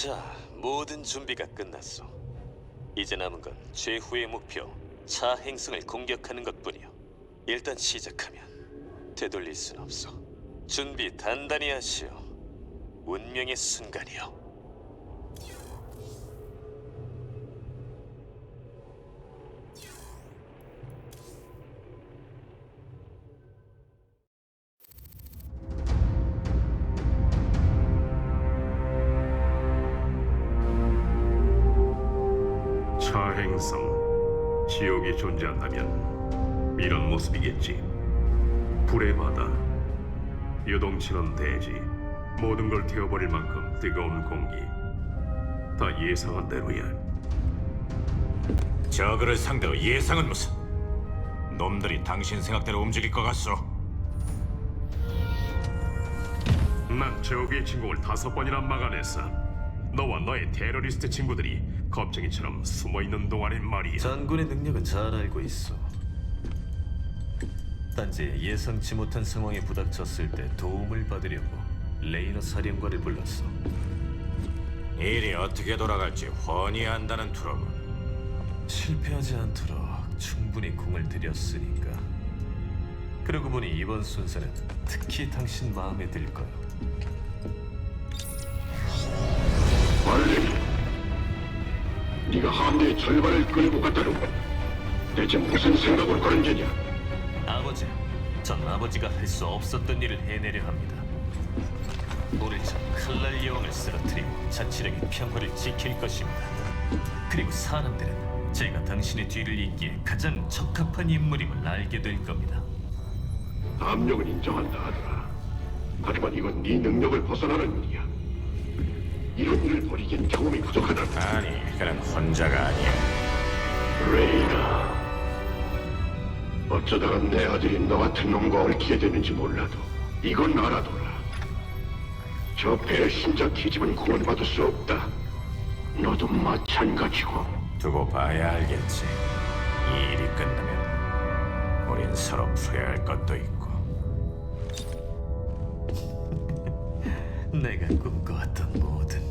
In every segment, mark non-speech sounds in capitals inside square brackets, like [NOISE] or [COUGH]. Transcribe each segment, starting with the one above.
자, 모든 준비가 끝났어. 이제 남은 건 최후의 목표 차 행성을 공격하는 것뿐이야. 일단 시작하면 되돌릴 순 없어. 준비 단단히 하시오. 운명의 순간이요. 차행성 지옥이 존재한다면 이런 모습이겠지 불의 바다 요동치는 대지 모든 걸 태워버릴 만큼 뜨거운 공기 다 예상한 대로야 저그를 상대로 예상은 무슨? 놈들이 당신 생각대로 움직일 것 같소. 난 저기의 침공을 다섯 번이나 막아냈어 너와 너의 테러리스트 친구들이 겁쟁이처럼 숨어 있는 동안엔 말이야 장군의 능력은 잘 알고 있어. 단지 예상치 못한 상황에 부닥쳤을 때 도움을 받으려고 레이너 사령관을 불렀어. 일이 어떻게 돌아갈지 훤히 안다는 투로군. 실패하지 않도록 충분히 공을 들였으니까. 그러고 보니 이번 순서는 특히 당신 마음에 들 거야. 빨리 네가 함대의 절반을 끌고 갔다는 건 대체 무슨 생각으로 그런 게냐 아버지, 전 아버지가 할 수 없었던 일을 해내려 합니다. 오늘 전 칼날 여왕을 쓰러뜨리고 자치령의 평화를 지킬 것입니다. 그리고 사람들은 제가 당신의 뒤를 잇기에 가장 적합한 인물임을 알게 될 겁니다. 압력은 인정한다 하더라 하지만 이건 네 능력을 벗어나는 일이야 이런 일을 벌이기엔 경험이 부족하다 아니, 그는 혼자가 아니야. 레이나 어쩌다가 내 아들이 너 같은 놈과 얽히게 되는지 몰라도 이건 알아둬라 저 배의 신작 기집은 구원받을 수 없다 너도 마찬가지고 두고 봐야 알겠지. 이 일이 끝나면 우린 서로 풀어야 할 것도 있고. [LAUGHS] 내가 꿈꿔왔던 모든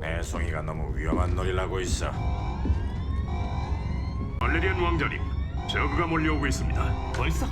것. 내 송이가 너무 위험한 놀이를 하고 있어. 발레리안 왕자님 저그가 몰려오고 있습니다 벌써?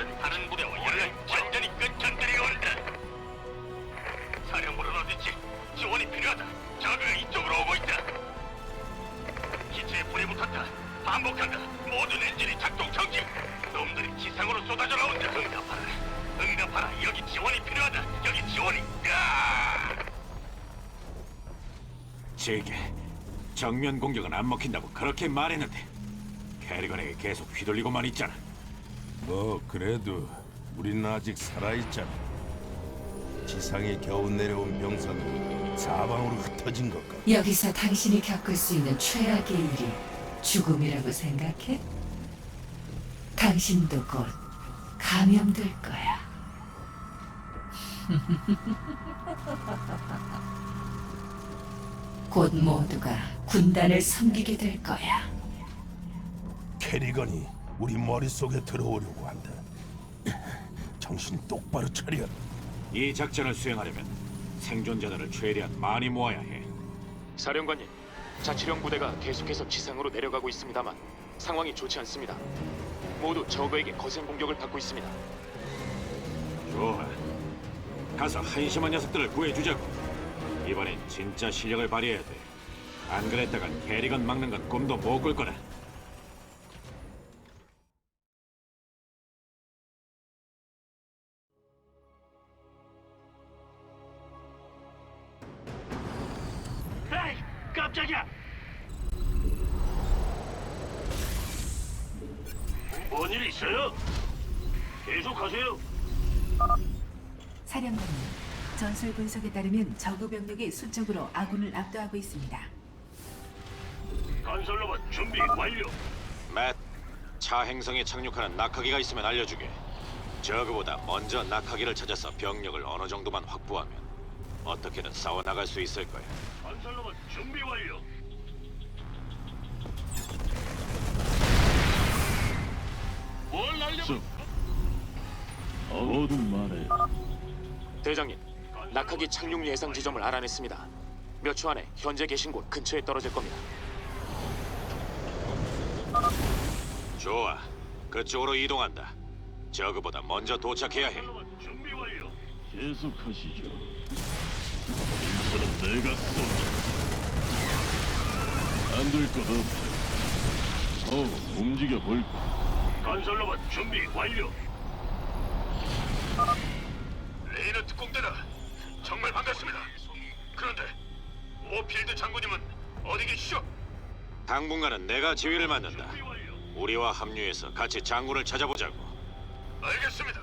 오른 다른 부대와 연락 완전히 끝장들이 온다. 사령부는 어딨지? 지원이 필요하다. 저그가 이쪽으로 오고 있다. 기체에 불이 붙었다. 반복한다. 모든 엔진이 작동 정지. 놈들이 지상으로 쏟아져 나온다. 응답하라. 응답하라. 여기 지원이 필요하다. 여기 지원이. 야! 제게 정면 공격은 안 먹힌다고 그렇게 말했는데 캐리건에게 계속 휘둘리고만 있잖아. 뭐 그래도 우린 아직 살아있잖아. 지상에 겨우 내려온 병사들이 사방으로 흩어진 것 같아. 여기서 당신이 겪을 수 있는 최악의 일이 죽음이라고 생각해? 당신도 곧 감염될 거야. [LAUGHS] 곧 모두가 군단을 섬기게 될 거야. 캐리건이 우리 머릿속에 들어오려고 한다. [CLEARS THROAT] 정신 똑바로 차려. 이 작전을 수행하려면 생존자들을 최대한 많이 모아야 해. 사령관님, 자치령 부대가 계속해서 지상으로 내려가고 있습니다만 상황이 좋지 않습니다. 모두 저그에게 거센 공격을 받고 있습니다. 좋아. 가서 한심한 녀석들을 구해주자고. 이번엔 진짜 실력을 발휘해야 돼. 안 그랬다간 캐리건 막는 건 꿈도 못 꿀 거라. 분석에 따르면 저그 병력이 수적으로 아군을 압도하고 있습니다. 건설로봇 준비 완료. 맷, 차 행성에 착륙하는 낙하기가 있으면 알려주게. 저그보다 먼저 낙하기를 찾아서 병력을 어느 정도만 확보하면 어떻게든 싸워 나갈 수 있을 거야. 건설로봇 준비 완료. 뭘 날려? 대장님, 낙하기 착륙 예상 지점을 알아냈습니다. 몇 초 안에 현재 계신 곳 근처에 떨어질 겁니다. 좋아, 그쪽으로 이동한다. 저그보다 먼저 도착해야 해. 준비 완료. 계속하시죠. 일선은 내가 쏜다. 안될 것 없다. 어, 움직여 볼까? 건설 로봇 준비 완료. 레이너 특공대다. 정말 반갑습니다. 그런데 오필드 장군님은 어디 계시죠? 당분간은 내가 지휘를 맡는다. 우리와 합류해서 같이 장군을 찾아보자고. 알겠습니다.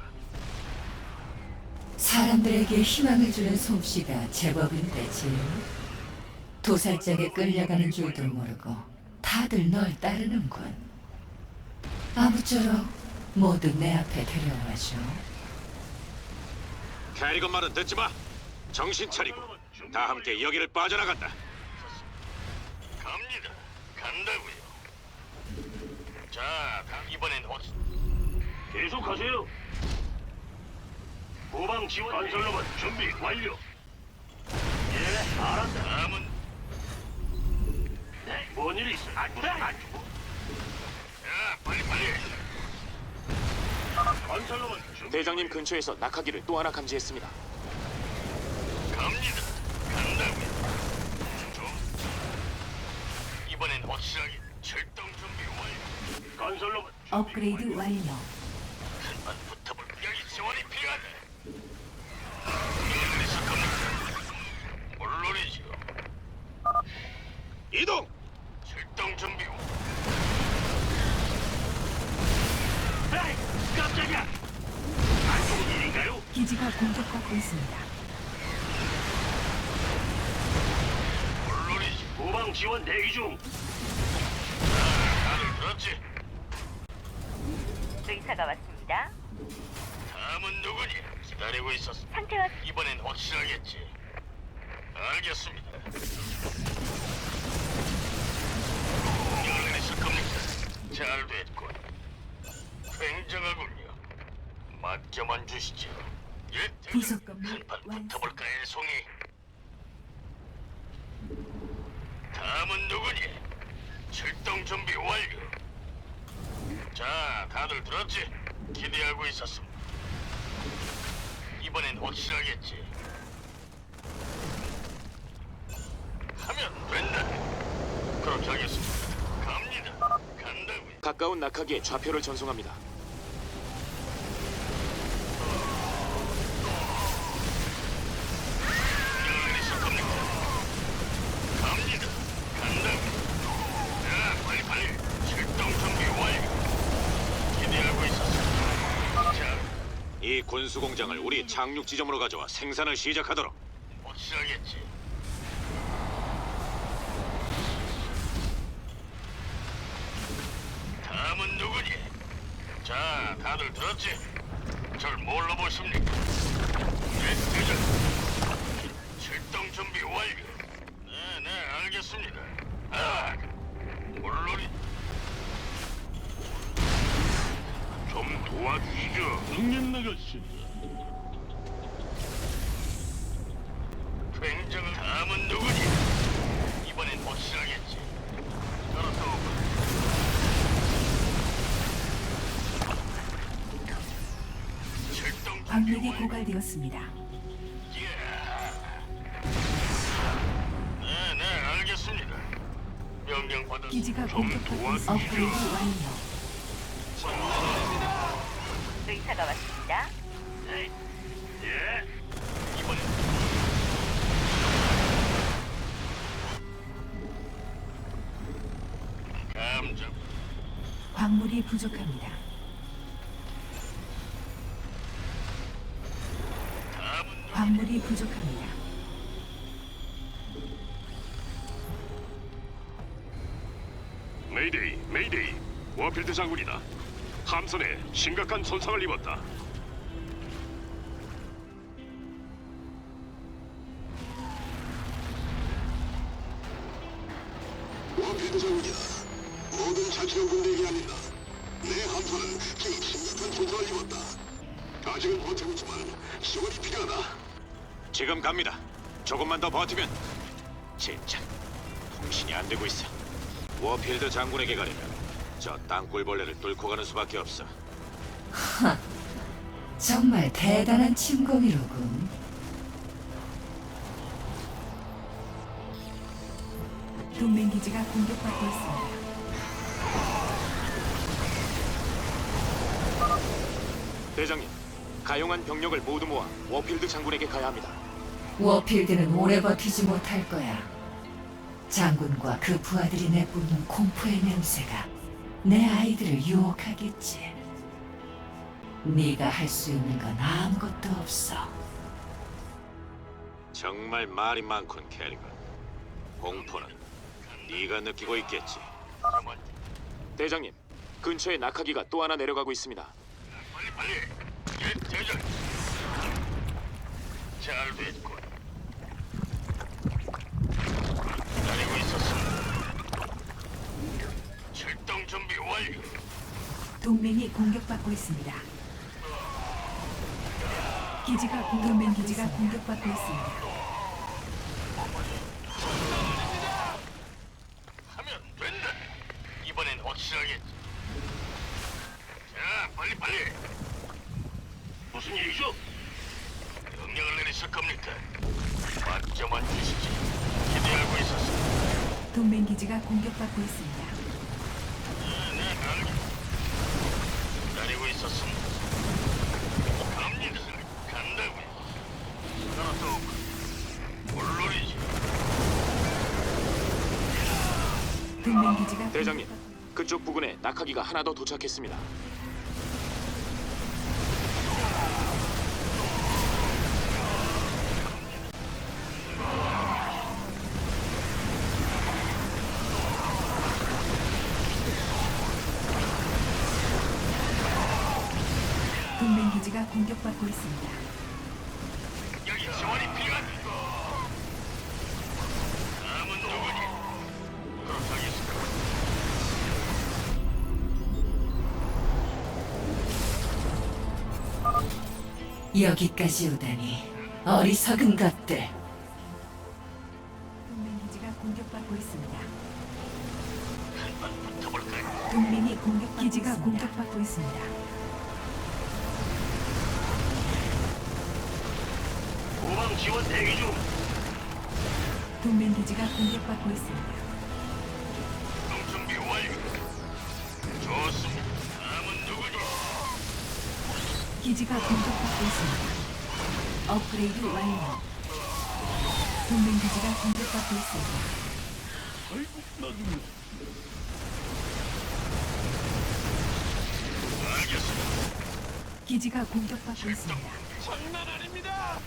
사람들에게 희망을 주는 솜씨가 제법인데 지 도살장에 끌려가는 줄도 모르고 다들 널 따르는군. 아무쪼록 모두 내 앞에 데려와줘. 캐리건 말은 듣지 마. 정신 차리고 다 함께 여기를 빠져나간다. 갑니다. 간다고요. 자, 다 이번엔 어 계속하세요. 후방 지원 건설로봇 준비 완료. 예, 알았다. 다음은 네, 뭔일 있어? 안 죽어, 안 죽어. 자, 빨리 빨리. 건설로봇 준비 대장님 근처에서 낙하기를 또 하나 감지했습니다. 갑니다. 간다고요. 좀. 이번엔 확실하게 출동 준비 완료. 건설로봇 업그레이드 완료. 한번 붙어볼 여기 지원이 필요하다. 여기서 겁니다. 물론이죠. 이동. 출동 준비. 에이, 깜짝이야. 안 좋은 일인가요? 기지가 공격받고 있습니다. 후방 지원 대기 중. 아, 다들 들었지? 의사가 왔습니다. 다음은 누구니? 기다리고 있었어. 상태와 이번엔 확실하겠지. 알겠습니다. 명령을 내리실 겁니까? 잘 됐군. 굉장하군요. 맡겨만 주시죠. 예, 대장. 부속 건물 한판 완성. 붙어볼까, 애송이? 다음은 누구니? 출동 준비 완료. 자, 다들 들었지? 기대하고 있었습니다. 이번엔 확실하겠지. 하면 된다. 그렇게 하겠습니다. 갑니다. 간다고요. 가까운 낙하기에 좌표를 전송합니다. 군수 공장을 우리 착륙 지점으로 가져와 생산을 시작하도록. 확실하겠지. 다음은 누구니? 자, 다들 들었지? 절 뭘로 보십니까? 네, 대장. 출동 준비 완료. 네, 네, 알겠습니다. 아, 물론이. 도와주시죠. 응연 나가신다. 굉장한 다음은 누구니? 이번엔 확실하겠지. 그렇다고 출동 광맥이 완료. 고갈되었습니다. 예. 네, 네, 알겠습니다. 명령 받았. 기지가 좀 공격받고 있습니다. 업그레이드 도와주시죠. 완료. 다가왔습니다. 예. 이번 감점. 광물이 부족합니다. 광물이 부족합니다. 메이데이, 메이데이, 워필드 장군이다. 함선에 심각한 손상을 입었다. 워필드 장군이다. 모든 자치령 군대에게 아니다. 내 함선은 지금 심각한 손상을 입었다. 아직은 버티고 있지만 지원이 필요하다. 지금 갑니다. 조금만 더 버티면 진짜 통신이 안 되고 있어. 워필드 장군에게 가려면 저 땅굴벌레를 뚫고 가는 수밖에 없어. [LAUGHS] 정말 대단한 침공이로군. 동맹 기지가 공격받고 있습니다. 대장님, 가용한 병력을 모두 모아 워필드 장군에게 가야 합니다. 워필드는 오래 버티지 못할 거야. 장군과 그 부하들이 내뿜는 공포의 냄새가 내 아이들을 유혹하겠지. 네가 할 수 있는 건 아무것도 없어. 정말 말이 많군 캐리건. 공포는 네가 느끼고 있겠지. 대장님, 근처에 낙하기가 또 하나 내려가고 있습니다. 빨리 빨리. 예, 대장. 잘 됐군. 기다리고 있었습니다. 출동 준비 완료. 동맹이 공격받고 있습니다. 기지가 공- 동맹 기지가 공격받고 있습니다. 하면 된다. 이번엔 확실하겠지. 자, 빨리 빨리. 무슨 일이죠? 명령을 내리실 겁니까? 맞점만 주시지. 기대하고 있었습니다. 동맹 기지가 공격받고 있습니다. 네, 알겠. 기다리고 있었습니다. 갑니다. 간다고요. 하나 더. 물론이지. 동맹 기지가 대장님, 그쪽 부근에 낙하기가 하나 더 도착했습니다. 동맹 기지가 공격받고 있습니다. 여기 지원이 여기까지 오다니 어리석은 것들. 동맹 기지가 공격받고 있습니다. 동맹이 공격 기지가 공격받고 있습니다. 후방 지원 대기 중. 동맹 기지가 공격받고 있습니다. 기지가 공격받고 있습니다. 업그레이드 완료. 동맹 기지가 공격받고 있습니다. 알겠습니다. 기지가 공격받고 있습니다. 장난 아닙니다.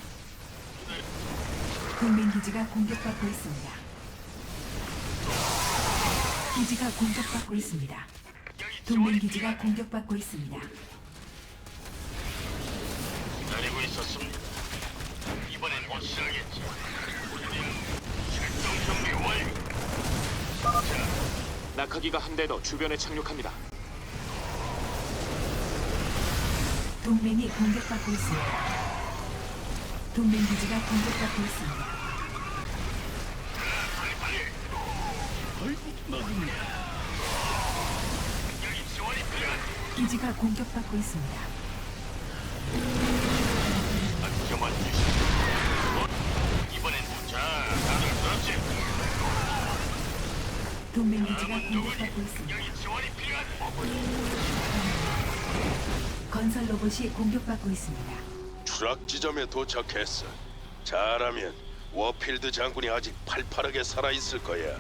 동맹 기지가 공격받고 있습니다. 기지가 공격받고 있습니다. 동맹 기지가. 공격받고 있습니다. 기다리고 있었습니다. 출동 준비 완료. 낙하기가 한 대 더 주변에 착륙합니다. 동맹이 공격받고 있습니다. 동맹 기지가 공격받고 있습니다. 여기 지원이 필요하다. 기지가 공격받고 있습니다. 주시오. 이번엔 자, 다들 그렇지. 동맹 기지가? 공격받고 있습니다. 여기 지원이 필요하다. 건설 로봇이 공격받고 있습니다. 추락 지점에 도착했어. 잘하면 워필드 장군이 아직 팔팔하게 살아 있을 거야.